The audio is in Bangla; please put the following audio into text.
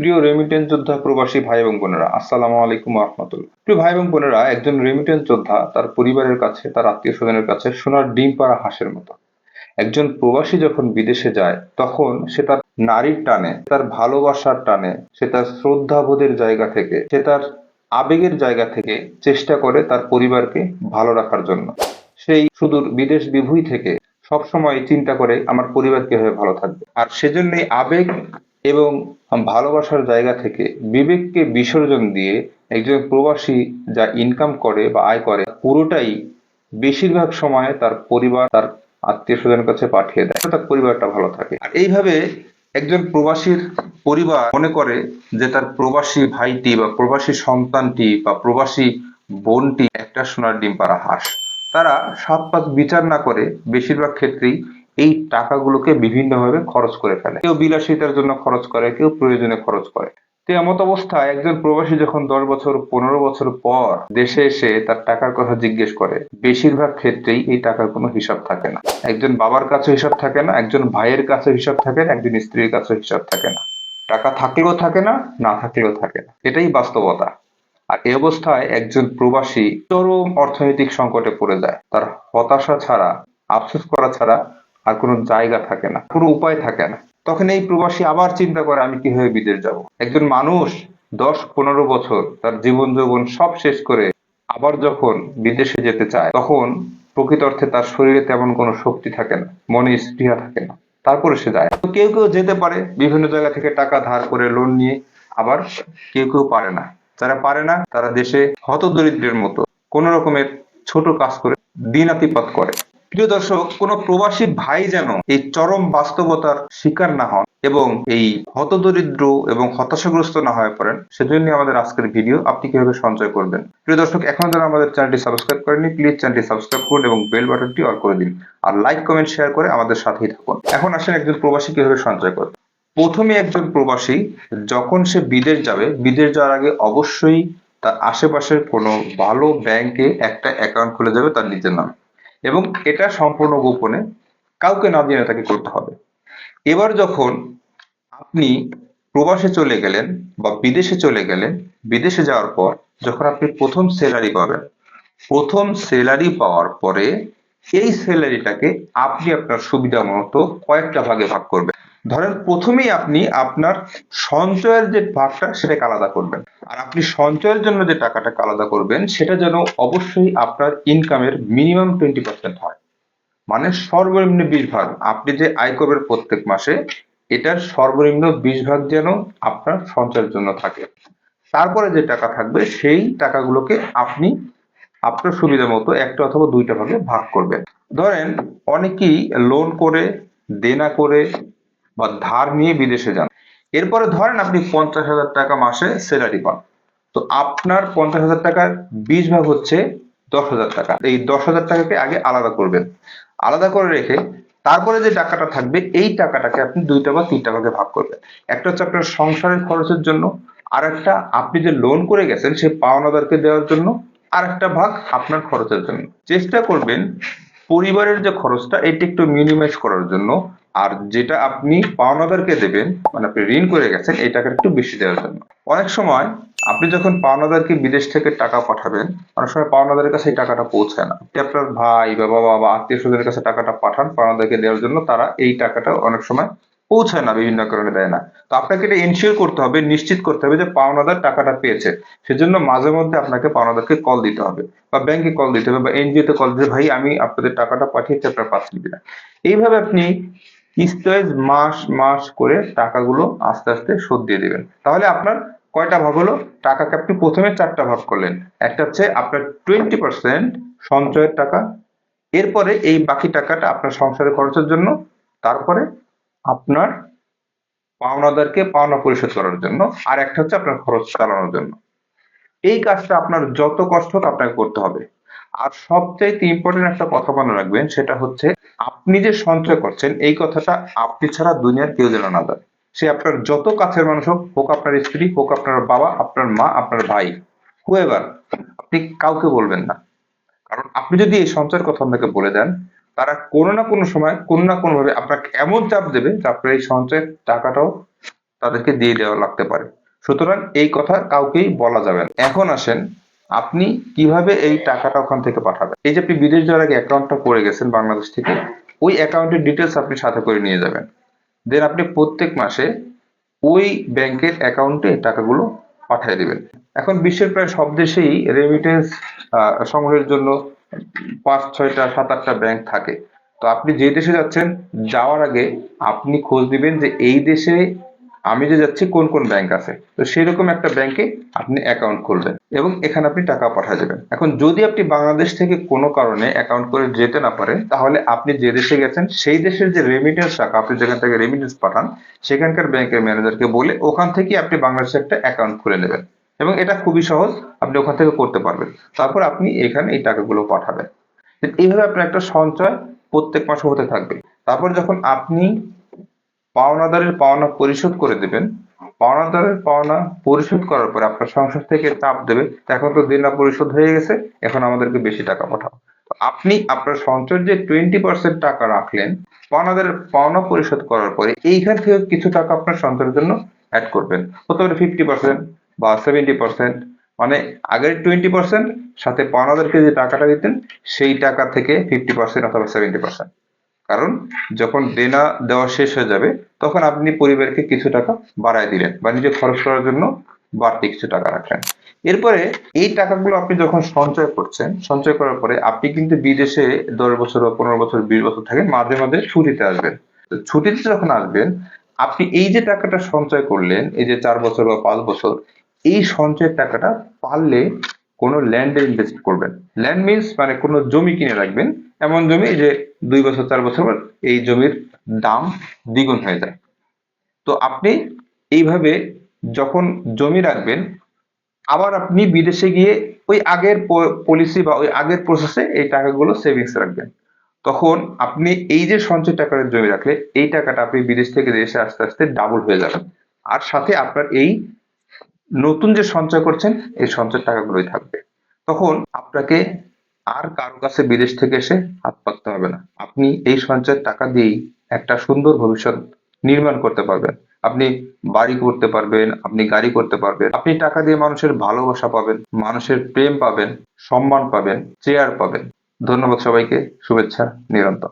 প্রিয় রেমিটেন্স যোদ্ধা প্রবাসী ভাই এবং বোনেরা, আসসালামু আলাইকুম রহমতুল্লাহ প্রিয় ভাই এবং বোনেরা, একজন রেমিটেন্স যোদ্ধা তার পরিবারের কাছে, তার আত্মীয় স্বজনের কাছে সোনার ডিম পাড়া হাঁসের মতো। একজন প্রবাসী যখন বিদেশে যায়, তখন সে তার নারীর টানে তার ভালোবাসার টানে, সে তার শ্রদ্ধাবোধের জায়গা থেকে, সে তার আবেগের জায়গা থেকে চেষ্টা করে তার পরিবারকে ভালো রাখার জন্য। সেই সুদূর বিদেশ বিভূই থেকে সবসময় চিন্তা করে, আমার পরিবার কীভাবে ভালো থাকবে? আর সেজন্যই আবেগ এবং ভালোবাসার জায়গা থেকে বিবেককে বিসর্জন দিয়ে একজন প্রবাসী যা ইনকাম করে বা আয় করে, পুরোটাই বেশিরভাগ সময় তার পরিবার, তার আত্মীয় স্বজনের কাছে পাঠিয়ে দেয়। তার পরিবারটা ভালো থাকে। আর এইভাবে একজন প্রবাসীর পরিবার মনে করে যে তার প্রবাসী ভাইটি বা প্রবাসী সন্তানটি বা প্রবাসী বোনটি একটা সোনার ডিম পাড়া হাঁস। তারা সাত পাঁচ বিচার না করে বেশিরভাগ ক্ষেত্রেই টাকাগুলোকে বিভিন্নভাবে খরচ করে ফেলে। কেউ বিলাসিতার জন্য খরচ করে, কেউ প্রয়োজনে খরচ করে। তো এমত অবস্থায় একজন প্রবাসী যখন দশ বছর, পনেরো বছর পর দেশে এসে তার টাকার কথা জিজ্ঞেস করে, বেশিরভাগ ক্ষেত্রেই এই টাকার কোনো হিসাব থাকে না। একজন বাবার কাছে হিসাব থাকে না, একজন ভাইয়ের কাছে হিসাব থাকে না, একজন স্ত্রীর কাছে হিসাব থাকে না। টাকা থাকলেও থাকে না না থাকলেও থাকে না। এটাই বাস্তবতা। আর এ অবস্থায় একজন প্রবাসী চরম অর্থনৈতিক সংকটে পড়ে যায়। তার হতাশা ছাড়া, আফসোস করা ছাড়া আর কোনো জায়গা থাকে না, কোনো উপায় থাকে না। তখন এই প্রবাসী আবার চিন্তা করে, আমি কীভাবে বিদেশ যাব? একজন মানুষ দশ পনেরো বছর তার জীবন যৌবন সব শেষ করে আবার যখন বিদেশে যেতে চায়, তখন প্রকৃত অর্থে তার শরীরে তেমন কোনো শক্তি থাকে না, মনে স্পৃহা থাকে না। তারপরে সে যায়। তো কেউ কেউ যেতে পারে, বিভিন্ন জায়গা থেকে টাকা ধার করে লোন নিয়ে, আবার কেউ কেউ পারে না। যারা পারে না, তারা দেশে হতদরিদ্রের মতো, কোন রকমের ছোট কাজ করে দিনাতিপাত করে। প্রিয় দর্শক, কোন প্রবাসী ভাই যেন এই চরম বাস্তবতার শিকার না হন এবং এই হতদরিদ্র এবং হতাশাগ্রস্ত না হয়ে পড়েন, সেজন্য আমাদের আজকের ভিডিও আপনি কীভাবে সঞ্চয় করবেন? প্রিয় দর্শক, এখন যারা আমাদের চ্যানেলটি সাবস্ক্রাইব করেনি প্লিজ চ্যানেলটি সাবস্ক্রাইব করুন এবং বেল বাটনটি অন করে দিন। আর লাইক কমেন্ট শেয়ার করে আমাদের সাথেই থাকুন। এখন আসেন একজন প্রবাসী কীভাবে সঞ্চয় করবে প্রথমে একজন প্রবাসী যখন সে বিদেশ যাবে, বিদেশ যাওয়ার আগে অবশ্যই তার আশেপাশের কোনো ভালো ব্যাংকে একটা অ্যাকাউন্ট খুলে যাবে তার নিজের নামে। এবং এটা সম্পূর্ণ গোপনে কাউকে না জেনে তাকে করতে হবে। এবার যখন আপনি প্রবাসে চলে গেলেন বা বিদেশে চলে গেলেন, বিদেশে যাওয়ার পর যখন আপনি প্রথম স্যালারি পাবেন, প্রথম স্যালারি পাওয়ার পরে এই স্যালারিটাকে আপনি আপনার সুবিধা মতো কয়েকটা ভাগে ভাগ করবেন। ধরেন প্রথমেই আপনি আপনার সঞ্চয়ের যে ভাগটা সেটাকে আলাদা করবেন। আর আপনি সঞ্চয়ের জন্য যে টাকাটা আলাদা করবেন, সেটা যেন অবশ্যই আপনার ইনকামের মিনিমাম টোয়েন্টি পার্সেন্ট হয়। মানে সর্বনিম্ন বিশ ভাগ। আপনি যে আয় করবেন প্রত্যেক মাসে, এটার সর্বনিম্ন বিশ ভাগ যেন আপনার সঞ্চয়ের জন্য থাকে। তারপরে যে টাকা থাকবে, সেই টাকাগুলোকে আপনি আপনার সুবিধা মতো একটা অথবা দুইটা ভাগে ভাগ করবেন। ধরেন অনেকেই লোন করে, দেনা করে বা ধার নিয়ে বিদেশে যান। এরপরে ধরেন আপনি পঞ্চাশ হাজার টাকা মাসে স্যালারি পান। তো আপনার পঞ্চাশ হাজার টাকার বিশ ভাগ হচ্ছে দশ হাজার টাকা। এই দশ হাজার টাকাকে আগে আলাদা করবেন। আলাদা করে রেখে তারপরে যে টাকাটা থাকবে, এই টাকাটাকে আপনি দুইটা বা তিনটা ভাগে ভাগ করবেন। একটা হচ্ছে আপনার সংসারের খরচের জন্য আর একটা আপনি যে লোন করে গেছেন সে পাওনাদারকে দেওয়ার জন্য আর একটা ভাগ আপনার খরচের জন্য। চেষ্টা করবেন পরিবারের যে খরচটা, এটা একটু মিনিমাইজ করার জন্য আর যেটা আপনি পাওনাদারকে দেবেন মানে আপনি ঋণ করে গেছেন এই টাকাটা একটু বেশি দেওয়ার জন্য। অনেক সময় আপনি যখন পাওনাদারকে বিদেশ থেকে টাকা পাঠাবেন, অনেক সময় পাওনাদারের কাছে এই টাকাটা পৌঁছায় না। আপনার ভাই বা বাবা বা আত্মীয় স্বজনের কাছে টাকাটা পাঠান পাওনাদারকে দেওয়ার জন্য, তারা এই টাকাটা অনেক সময় পৌঁছায় না, বিভিন্ন কারণে দেয় না। তো আপনাকে এটা এনশিওর করতে হবে, নিশ্চিত করতে হবে যে পাওনাদার টাকাটা পেয়েছে। সেজন্য মাঝে মধ্যে আপনাকে পাওনাদারকে কল দিতে হবে, বা ব্যাংকে কল দিতে হবে, বা এনজিও তে কল দিতে ভাই, আমি আপনাদের টাকাটা পাঠিয়েছি, আপনারা পাচ্ছেন কিনা। এইভাবে আপনি কিস্তায় মাস মাস করে টাকাগুলো আস্তে আস্তে শোধ দিয়ে দেবেন। তাহলে আপনার কয়টা ভাগ হলো? টাকাকে আপনি প্রথমে চারটা ভাগ করলেন। একটা হচ্ছে আপনার টোয়েন্টি পার্সেন্ট সঞ্চয়ের টাকা। এরপরে এই বাকি টাকাটা আপনার সংসারের খরচের জন্য। তারপরে আপনার পাওনাদারকে পাওনা পরিশোধ করার জন্য। আর একটা হচ্ছে আপনার খরচ চালানোর জন্য। এই কাজটা আপনার যত কষ্ট হোক আপনাকে করতে হবে। আর সবচাইতে ইম্পর্টেন্ট একটা কথা মনে রাখবেন, সেটা হচ্ছে আপনি যে সঞ্চয় করছেন, এই কথাটা আপনি ছাড়া দুনিয়ার কেউ যেন না জানে। সে আপনার যত কাছের মানুষ হোক হোক আপনার স্ত্রী, হোক আপনার বাবা, আপনার মা, আপনার ভাই হুয়েভার আপনি কাউকে বলবেন না। কারণ আপনি যদি এই সঞ্চয়ের কথা আপনাকে বলে দেন, তারা কোনো না কোনো সময়, কোনো না কোনো ভাবে আপনাকে এমন চাপ দেবে যে আপনার এই সঞ্চয়ের টাকাটাও তাদেরকে দিয়ে দেওয়া লাগতে পারে। সুতরাং এই কথা কাউকেই বলা যাবে না। এখন আসেন আপনি কীভাবে এই টাকাটা ওখান থেকে পাঠাবেন? এই যে আপনি বিদেশ যাওয়ার আগে অ্যাকাউন্টটা করে গেছেন বাংলাদেশ থেকে, ওই অ্যাকাউন্টের ডিটেলস আপনি সাথে করে নিয়ে যাবেন। দেন আপনি প্রত্যেক মাসে ওই ব্যাংকের অ্যাকাউন্টে টাকাগুলো পাঠিয়ে দেবেন। এখন বিশ্বের প্রায় সব দেশেই রেমিটেন্স সংগ্রহের জন্য পাঁচ, ছয়টা, সাত, আটটা ব্যাংক থাকে। তো আপনি যে দেশে যাচ্ছেন, যাওয়ার আগে আপনি খোঁজ দিবেন যে এই দেশে আমি যে যাচ্ছি, কোন কোন ব্যাংক আছে? তো সেরকম একটা ব্যাংকে আপনি অ্যাকাউন্ট খুলবেন এবং এখানে আপনি টাকা পাঠিয়ে দেবেন। এখন যদি আপনি বাংলাদেশ থেকে কোনো কারণে অ্যাকাউন্ট করে যেতে না পারেন, তাহলে আপনি যে দেশে গেছেন, সেই দেশের যে রেমিটেন্স টাকা, আপনি যেখান থেকে রেমিটেন্স পাঠান, সেখানকার ব্যাংকের ম্যানেজারকে বলে ওখান থেকে আপনি বাংলাদেশে একটা অ্যাকাউন্ট খুলে নেবেন। এবং এটা খুবই সহজ, আপনি ওখান থেকে করতে পারবেন। তারপর আপনি এখানে এই টাকাগুলো পাঠাবেন। এইভাবে আপনার একটা সঞ্চয় প্রত্যেক মাসে হতে থাকবে। তারপর যখন আপনি পাওনাদারের পাওনা পরিশোধ করে দেবেন। পাওনাদারের পাওনা পরিশোধ করার পরে আপনার সংসার থেকে চাপ দেবে। এখন তো দেনা পরিশোধ হয়ে গেছে, এখন আমাদেরকে বেশি টাকা পাঠাও। আপনি আপনার সঞ্চয়ের যে টোয়েন্টি পার্সেন্ট টাকা রাখলেন, পাওনাদারের পাওনা পরিশোধ করার পরে এইখান থেকে কিছু টাকা আপনার সঞ্চয়ের জন্য অ্যাড করবেন। হতে পারে ফিফটি পার্সেন্ট বা সেভেন্টি পার্সেন্ট মানে আগের টোয়েন্টি পার্সেন্ট সাথে পাওনাদারকে যে টাকাটা দিতেন, সেই টাকা থেকে ফিফটি পার্সেন্ট অথবা সেভেন্টি পার্সেন্ট কারণ যখন দেনা দেওয়া শেষ হয়ে যাবে, তখন আপনি পরিবারকে কিছু টাকা বাড়ায় দিলেন বা নিজে খরচ করার জন্য বাড়তি কিছু টাকা রাখলেন। এরপরে এই টাকাগুলো আপনি যখন সঞ্চয় করছেন, সঞ্চয় করার পরে আপনি কিন্তু বিদেশে দশ বছর বা পনেরো বছর, বিশ বছর থাকেন, মাঝে মাঝে ছুটিতে আসবেন। ছুটিতে যখন আসবেন, আপনি এই যে টাকাটা সঞ্চয় করলেন, এই যে চার বছর বা পাঁচ বছর, এই সঞ্চয়ের টাকাটা পারলে কোনো ল্যান্ডে ইনভেস্ট করবেন। ল্যান্ড মিনস মানে কোনো জমি কিনে রাখবেন এমন জমি যে দুই বছর, চার বছর পর এই জমির দাম দ্বিগুণ হয়ে যায়। তো আপনি এইভাবে যখন জমি রাখবেন, আবার আপনি বিদেশে গিয়ে ওই আগের পলিসি বা ওই আগের প্রসেসে এই টাকাগুলো সেভিংস রাখবেন। তখন আপনি এই যে সঞ্চয় টাকার জমি রাখলে, এই টাকাটা আপনি বিদেশ থেকে দেশে আস্তে আস্তে ডাবল হয়ে যাবেন আর সাথে আপনার এই নতুন যে সঞ্চয় করছেন, এই সঞ্চয় টাকাগুলোই থাকবে। তখন আপনাকে আর কারও কাছে বিদেশ থেকে এসে হাত পাততে হবে না। আপনি এই সঞ্চয়ের টাকা দিয়েই একটা সুন্দর ভবিষ্যৎ নির্মাণ করতে পারবেন। আপনি বাড়ি করতে পারবেন, আপনি গাড়ি করতে পারবেন, আপনি টাকা দিয়ে মানুষের ভালোবাসা পাবেন, মানুষের প্রেম পাবেন, সম্মান পাবেন, চেয়ার পাবেন। ধন্যবাদ সবাইকে। শুভেচ্ছা, নিরন্তর।